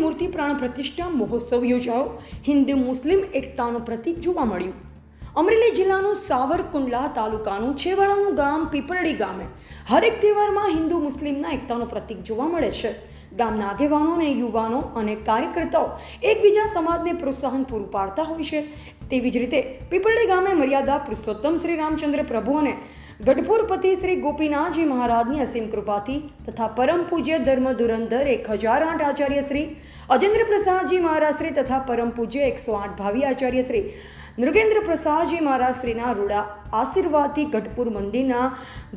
મૂર્તિ પ્રાણ પ્રતિષ્ઠા મહોત્સવ યોજાયો. હિન્દુ મુસ્લિમ એકતાનું પ્રતીક જોવા મળ્યું. અમરેલી જિલ્લાનું સાવરકુંડલા તાલુકાનું છેવાડાનું ગામ પીપરડી ગામે. હરેક તહેવારમાં હિન્દુ મુસ્લિમના એકતાનું પ્રતીક જોવા મળે છે. ગામના આગેવાનો અને યુવાનો અને કાર્યકર્તાઓ એકબીજા સમાજને પ્રોત્સાહન પૂરું પાડતા હોય છે. તેવી જ રીતે પીપળડી ગામે મર્યાદા પુરુષોત્તમ શ્રી રામચંદ્ર પ્રભુ અને ગઢપુરપતિ શ્રી ગોપીનાથજી મહારાજની અસીમ કૃપાથી તથા પરમ પૂજ્ય ધર્મ ધુરંધર એક હજાર આઠ આચાર્ય શ્રી અજેન્દ્ર પ્રસાદજી મહારાજ શ્રી તથા પરમ પૂજ્ય એકસો આઠ ભાવિ આચાર્ય શ્રી નૃગેન્દ્ર પ્રસાદજી મારા શ્રીના રૂડા આશીર્વાદથી ગઢપુર મંદિરના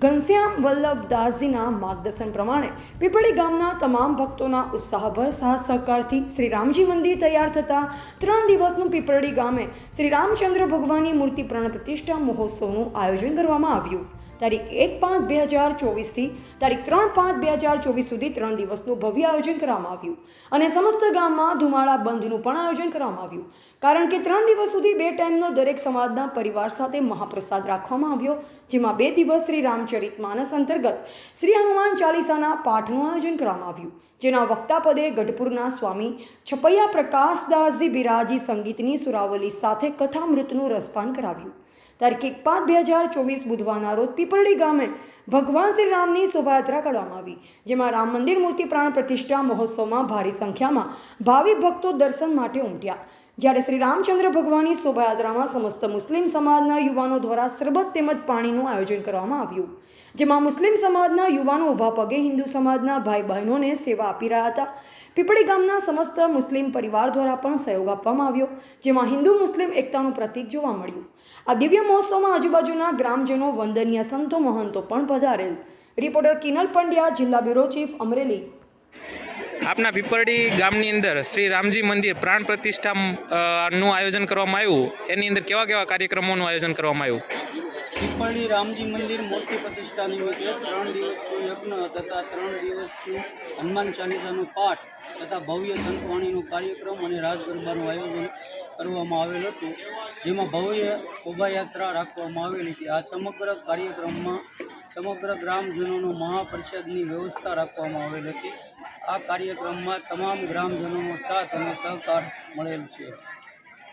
ઘનશ્યામ વલ્લભદાસજીના માર્ગદર્શન પ્રમાણે પીપળી ગામના તમામ ભક્તોના ઉત્સાહભર સાથ સહકારથી શ્રી રામજી મંદિર તૈયાર થતાં ત્રણ દિવસનું પીપળી ગામે શ્રી રામચંદ્ર ભગવાનની મૂર્તિ પ્રાણ પ્રતિષ્ઠા મહોત્સવનું આયોજન કરવામાં આવ્યું. તારીખ એક પાંચ બે હજાર ચોવીસથી તારીખ ત્રણ પાંચ બે હજાર ચોવીસ સુધી ત્રણ દિવસનું ભવ્ય આયોજન કરવામાં આવ્યું. અને સમસ્ત ગામમાં ધુમાળા બંધનું પણ આયોજન કરવામાં આવ્યું. કારણ કે ત્રણ દિવસ સુધી બે ટાઈમનો દરેક સમાજના પરિવાર સાથે મહાપ્રસાદ રાખવામાં આવ્યો, જેમાં બે દિવસ શ્રી રામચરિત માનસ અંતર્ગત શ્રી હનુમાન ચાલીસાના પાઠનું આયોજન કરવામાં આવ્યું, જેના વક્તા પદે ગઢપુરના સ્વામી છપૈયા પ્રકાશદાસજી બિરાજી સંગીતની સુરાવલી સાથે કથામૃતનું રસપાન કરાવ્યું. તારીખ એક પાંચ બે હજાર ચોવીસ બુધવારના રોજ પીપરડી ગામે ભગવાન શ્રી રામની શોભાયાત્રા કરવામાં આવી, જેમાં રામ મંદિર મૂર્તિ પ્રાણ પ્રતિષ્ઠા મહોત્સવમાં ભારી સંખ્યામાં ભાવિ ભક્તો દર્શન માટે ઉમટ્યા. જ્યારે શ્રી રામચંદ્ર ભગવાનની શોભાયાત્રામાં સમસ્ત મુસ્લિમ સમાજના યુવાનો દ્વારા સરબત તેમજ પાણીનું આયોજન કરવામાં આવ્યું, જેમાં મુસ્લિમ સમાજના યુવાનો ઊભા પગે હિન્દુ સમાજના ભાઈ બહેનોને સેવા આપી રહ્યા હતા. પીપળી ગામના સમસ્ત મુસ્લિમ પરિવાર દ્વારા પણ સહયોગ આપવામાં આવ્યો, જેમાં હિન્દુ મુસ્લિમ એકતાનું પ્રતીક જોવા મળ્યું. આ દિવ્ય મહોત્સવમાં આજુબાજુના ગ્રામજનો, વંદનીય સંતો, મહંતો પણ પધારેલ. રિપોર્ટર કિનલ પંડ્યા, જિલ્લા બ્યુરો ચીફ અમરેલી. આપના પીપરડી ગામની અંદર શ્રી રામજી મંદિર પ્રાણ પ્રતિષ્ઠા નું આયોજન કરવામાં આવ્યું. એની અંદર કેવા કેવા કાર્યક્રમોનું આયોજન કરવામાં આવ્યું? પીપરડી રામજી મંદિર મૂર્તિ પ્રતિષ્ઠા નિમિત્તે ત્રણ દિવસનું યજ્ઞ તથા ત્રણ દિવસનું હનુમાન ચાલીસાનું પાઠ તથા ભવ્ય સંતવાણીનું કાર્યક્રમ અને રાજગરબાનું આયોજન કરવામાં આવેલ હતું. જેમાં ભવ્ય શોભાયાત્રા રાખવામાં આવેલી હતી. આ સમગ્ર કાર્યક્રમમાં સમગ્ર ગ્રામજનોનો મહાપરિષદની વ્યવસ્થા રાખવામાં આવેલ હતી. આ કાર્યક્રમમાં તમામ ગ્રામજનોનો સાથ અને સહકાર મળેલ છે.